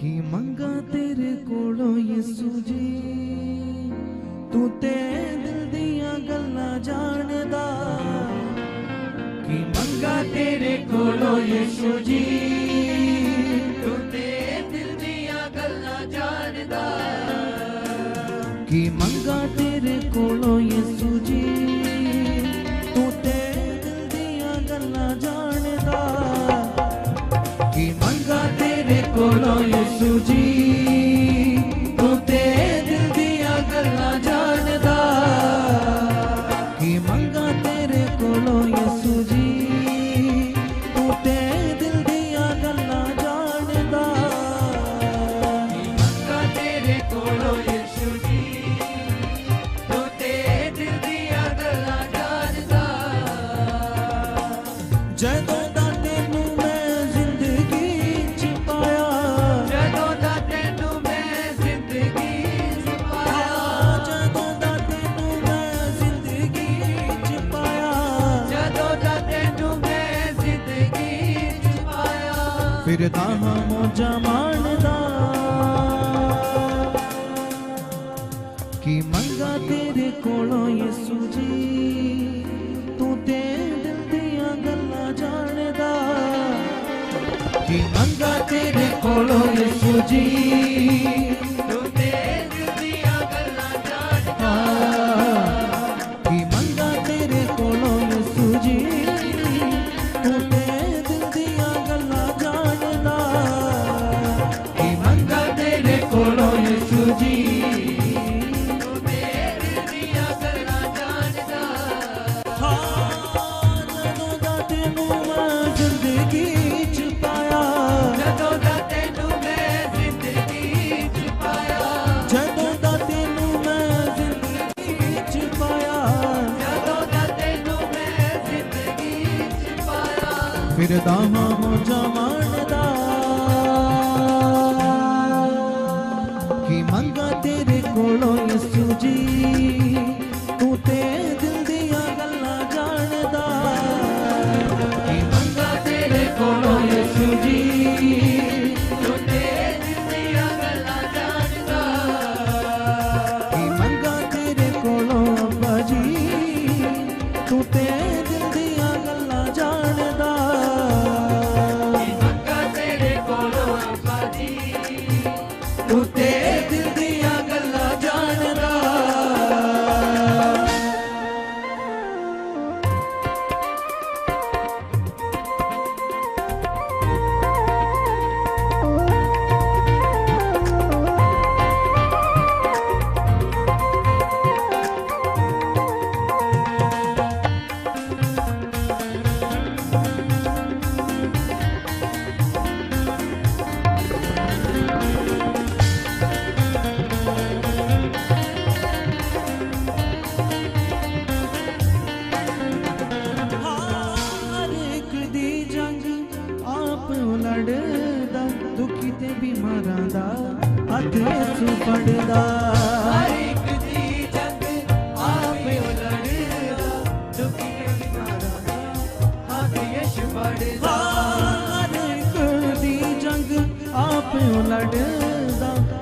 ਕੀ ਮੰਗਾ ਤੇਰੇ ਕੋਲੋਂ ਯਿਸੂ ਜੀ? ਤੂੰ ਤੇ ਦਿਲ ਦੀਆਂ ਗੱਲਾਂ ਜਾਣਦਾ। ਕੀ ਮੰਗਾ ਤੇਰੇ ਕੋਲੋਂ ਯਿਸੂ ਜੀ? posso te conter. ਫਿਰਦਾ ਹਾਂ ਮੋਜਾ ਮਾਣਦਾ। ਕੀ ਮੰਗਾ ਤੇਰੇ ਕੋਲੋਂ ਯਿਸੂ ਜੀ? ਤੂੰ ਤੇ ਦਿਲ ਦੀਆਂ ਗੱਲਾਂ ਜਾਣਦਾ। ਕੀ ਮੰਗਾ ਤੇਰੇ ਕੋਲੋਂ ਯਿਸੂ ਜੀ? ਫਿਰਦਾ ਹਾਂ ਮੋਜਾ ਮਾਣਦਾ ਕੀ ਮੰਗਾ ਤੇਰੇ ਕੋਲੋਂ ਯਿਸੂ ਜੀ? ਤੂੰ ਤੇ ਦਿਲ ਗੱਲਾਂ ਜਾਣਦਾ। ਕੀ ਮੰਗਾ ਤੇਰੇ ਕੋਲੋਂ ਯਿਸੂ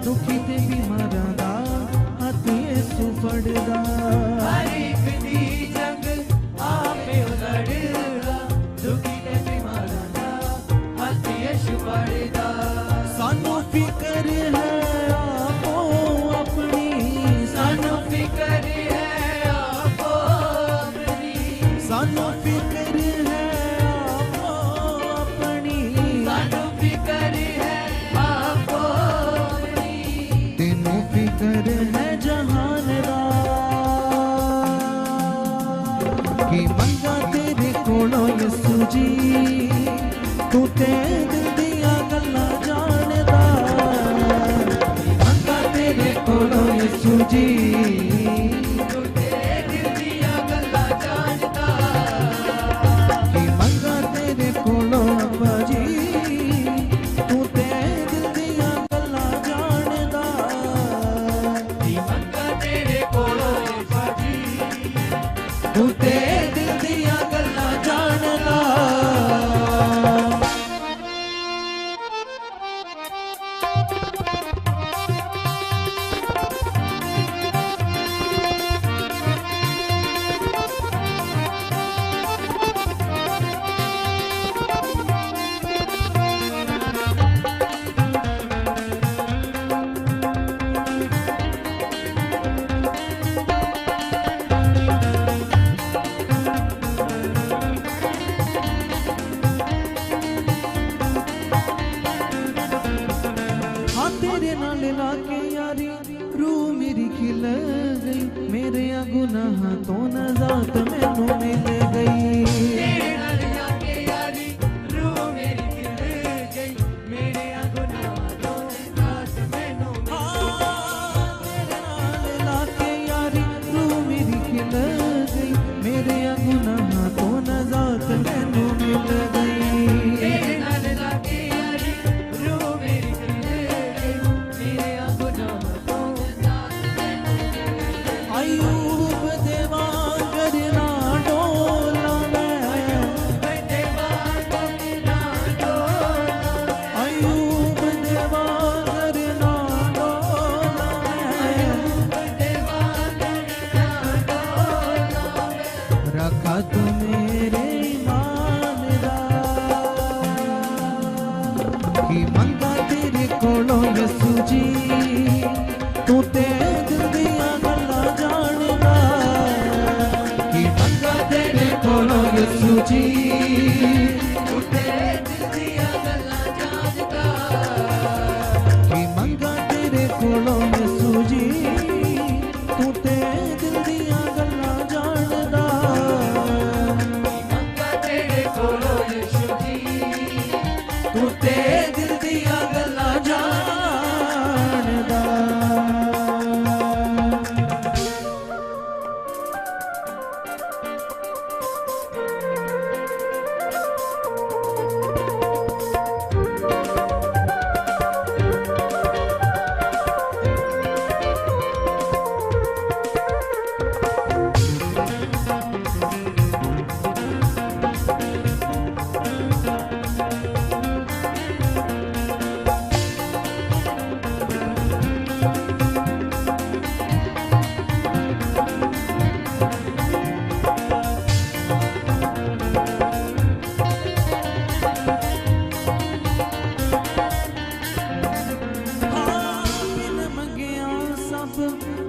ਦੁਖੀ ਤੇ ਬਿਮਾਰਾਂ ਦਾ ਹੱਥ ਯਿਸੂ ਫੜਦਾ। ਹਰ ਦੁਖੀ ਤੇ ਬਿਮਾਰਾਂ ਦਾ ਹੱਥ ਯਿਸੂ ਸਾਨੂੰ ਫਿਕਰ ਹੈ ਆਪੋ ਆਪਣੀ, ਸਾਨੂੰ ਫਿਕਰ ਹੈ ਸਾਨੂੰ ਫਿਕਰ ਹੈ दी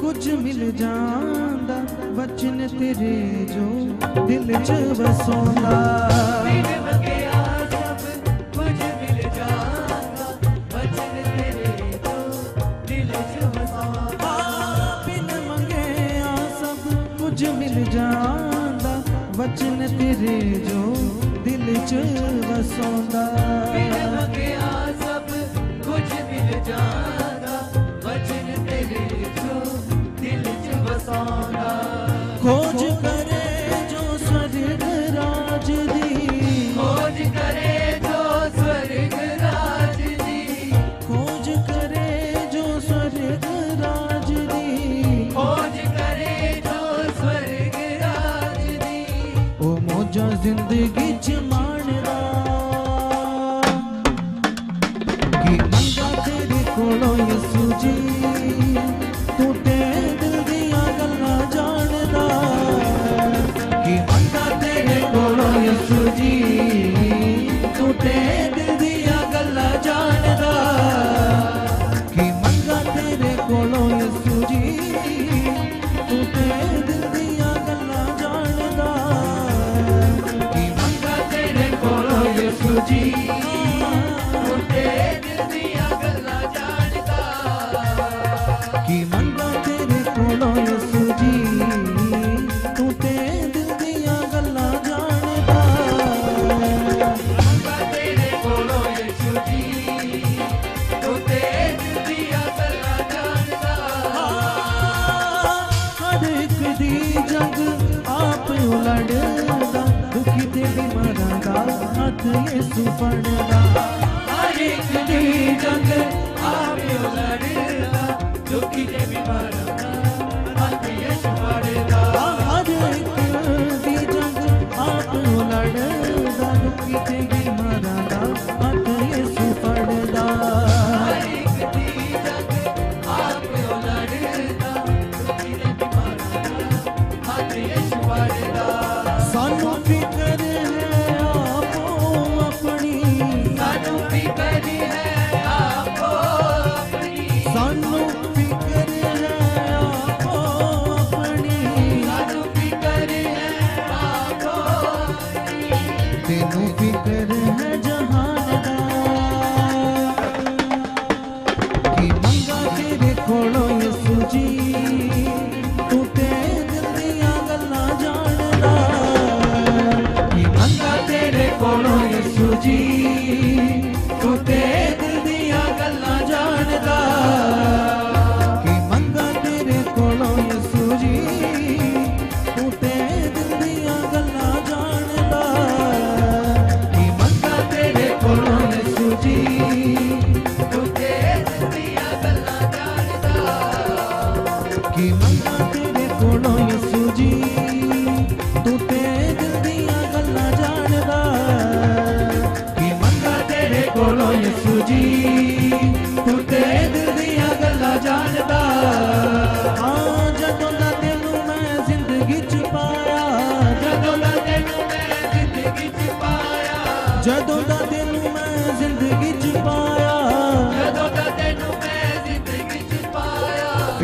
ਕੁਝ ਮਿਲ ਜਾਂਦਾ ਬਚਨ ਤੇਰੇ ਜੋ ਦਿਲ 'ਚ ਵਸਾਉਂਦਾ। ਮੇਰੇ ਬਕਿਆ ਸਭ ਕੁਝ ਮਿਲ ਜਾਂਦਾ ਬਚਨ ਤੇਰੇ ਜੋ ਦਿਲ 'ਚ ਵਸਾਉਂਦਾ। ਬਿਨ ਮੰਗਿਆ ਸਭ ਕੁਝ ਮਿਲ ਜਾਂਦਾ ਬਚਨ ਤੇਰੇ ਜੋ ਦਿਲ 'ਚ ਵਸਾਉਂਦਾ। ਬਿਨ ਮੰਗਿਆ ਸਭ ਕੁਝ ਮਿਲ ਜਾਂਦਾ।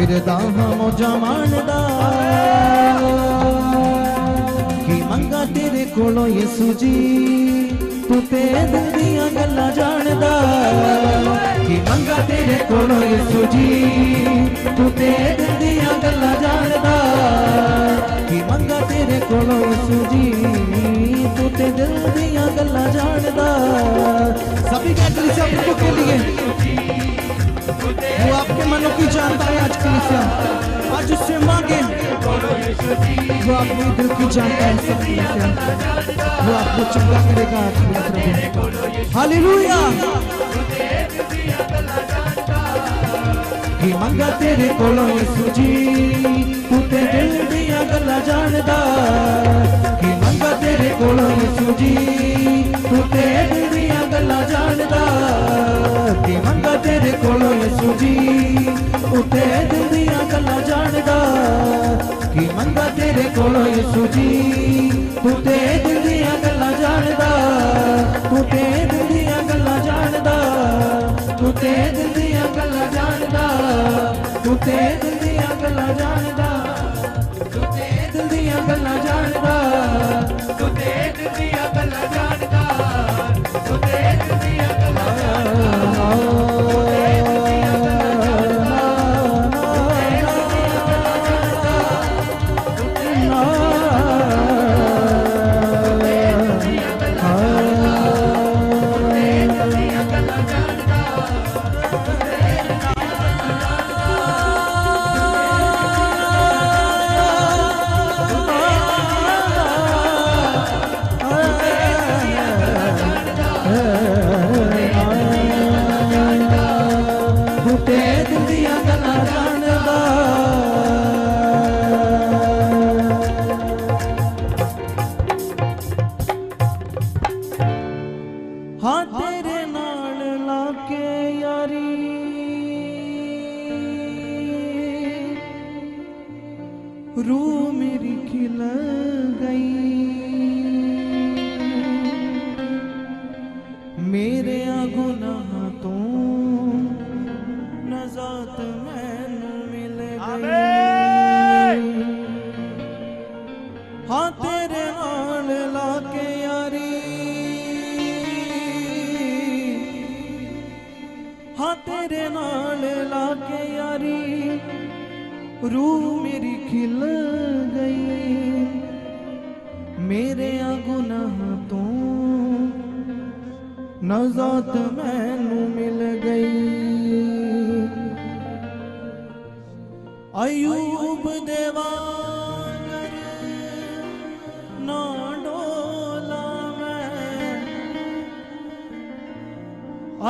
ਫਿਰਦਾ ਹਾਂ ਮੋਜਾ ਮਾਣਦਾ। ਕੀ ਮੰਗਾ ਤੇਰੇ ਕੋਲੋਂ ਯਿਸੂ ਜੀ? ਤੂੰ ਤੇ ਦਿਲ ਗੱਲਾਂ ਜਾਣਦਾ। ਕੀ ਮੰਗਾ ਤੇਰੇ ਕੋਲੋਂ ਯਿਸੂ ਜੀ? ਤੂੰ ਤੇ ਦਿਲ ਦੀਆਂ ਗੱਲਾਂ ਜਾਣਦਾ। ਕੀ ਮੰਗਾ ਤੇਰੇ ਕੋਲੋਂ ਯਿਸੂ ਜੀ? ਤੂੰ ਤੇ ਦਿਲ ਦੀਆਂ ਗੱਲਾਂ ਜਾਣਦਾ। ਸਭੀ ਗੱਲ ਸਭ वो आपके मनों की जानता है आज कलीसिया आज उससे मांगे। वो आपके दिल की जानता है सब कलीसिया वो आपको चंगा करेगा आज प्रभु हालेलुया। मंगा तेरे कोलों यीशु जी तू ते दिल दिया गला जानदा। मंगा तेरे कोलों यीशु जी तू ते दिल दिया गला जानदा। ਤੇਰੇ ਕੋਲੋਂ ਯਿਸੂ ਜੀ। ਤੂੰ ਦਿਲ ਦੀਆਂ ਗੱਲਾਂ ਜਾਣਦਾ, ਕੀ ਮੰਗਾ ਤੇਰੇ ਕੋਲੋਂ ਯਿਸੂ ਜੀ? ਤੂੰ ਤੇ ਦਿਲ ਦੀਆਂ ਗੱਲਾਂ ਜਾਣਦਾ ਤੂੰ ਤੇ ਦਿਲ ਦੀਆਂ ਗੱਲਾਂ ਜਾਣਦਾ ਤੂੰ ਤੇ ਦਿਲ ਦੀਆਂ ਗੱਲਾਂ ਜਾਣਦਾ ਤੂੰ ਤੇ ਦਿਲ ਦੀਆਂ ਗੱਲਾਂ ਜਾਣਦਾ ਤੂੰ ਤੇ ਦਿਲ ਦੀਆਂ ਗੱਲਾਂ ਜਾਣਦਾ।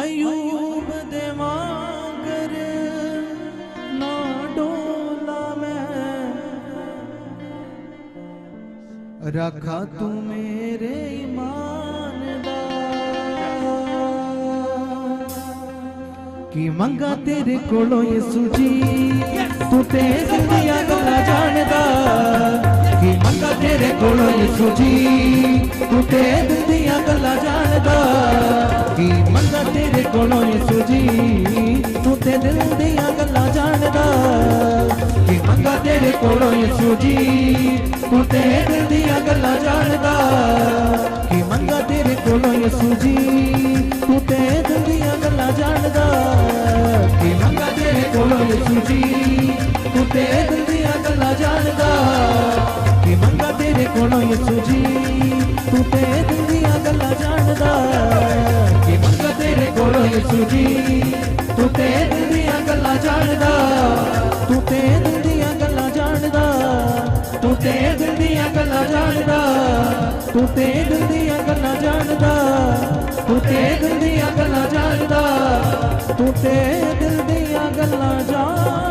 ਅਯੂਬ ਦੇ ਵਾਂਗਰ ਨਾ ਡੋਲਾ ਮੈਂ। ਰੱਖਾ ਤੂੰ ਮੇਰੇ ਈਮਾਨ ਦਾ। ਕੀ ਮੰਗਾ ਤੇਰੇ ਕੋਲੋਂ ਯਿਸੂ ਜੀ? ਤੂੰ ਤੇ ਦਿਲ ਗੱਲਾਂ ਜਾਣਦਾ। ਕੀ ਮੰਗਾ ਤੇਰੇ ਕੋਲੋਂ ਯਿਸੂ ਜੀ, ਤੂੰ ਤੇ ਦਿਲ ਗੱਲਾਂ ਜਾਣਦਾ। ਕੀ ਮੰਗਾ ਤੇਰੇ ਕੋਲੋਂ ਯਿਸੂ ਜੀ, ਤੂੰ ਤੇ ਦਿਲ ਦੀਆਂ ਗੱਲਾਂ ਜਾਣਦਾ। ਕੀ ਮੰਗਾ ਤੇਰੇ ਕੋਲੋਂ ਯਿਸੂ ਜੀ, ਤੂੰ ਤੇ ਦਿਲ ਦੀਆਂ ਗੱਲਾਂ ਜਾਣਦਾ। ਕੀ ਮੰਗਾ ਤੇਰੇ ਕੋਲੋਂ ਯਿਸੂ ਜੀ, ਤੂੰ ਤੇ ਦਿਲ ਦੀਆਂ ਗੱਲਾਂ ਜਾਣਦਾ। ਕੀ ਮੰਗਾ ਤੇਰੇ ਕੋਲੋਂ ਯਿਸੂ ਜੀ, ਤੂੰ ਤੇ ਦਿਲ ਦੀਆਂ ਗੱਲਾਂ ਜਾਣਦਾ। ਕੀ ਮੰਗਾ ਤੇਰੇ ਕੋਲੋਂ ਯਿਸੂ ਜੀ। ਤੂੰ ਤੇ ਦਿਲ ਦੀਆਂ ਗੱਲਾਂ ਜਾਣਦਾ ਕੀ ਮੰਗਾ ਤੇਰੇ ਕੋਲੋਂ ਯਿਸੂ ਜੀ। ਤੂੰ ਤੇ ਦਿਲ ਗੱਲਾਂ ਜਾਣਦਾ, ਤੂੰ ਤੇ ਦਿਲ ਗੱਲਾਂ ਜਾਣਦਾ। ਤੂੰ ਤੇ ਦਿਲ ਗੱਲਾਂ ਜਾਣਦਾ, ਤੂੰ ਤੇ ਦਿਲ ਦੀਆਂ ਗੱਲਾਂ ਜਾਣਦਾ। ਤੂੰ ਤੇ ਦਿਲ ਗੱਲਾਂ ਜਾਣਦਾ, ਤੂੰ ਤੇ ਦਿਲ ਦੀਆਂ ਗੱਲਾਂ ਜਾਣਦਾ।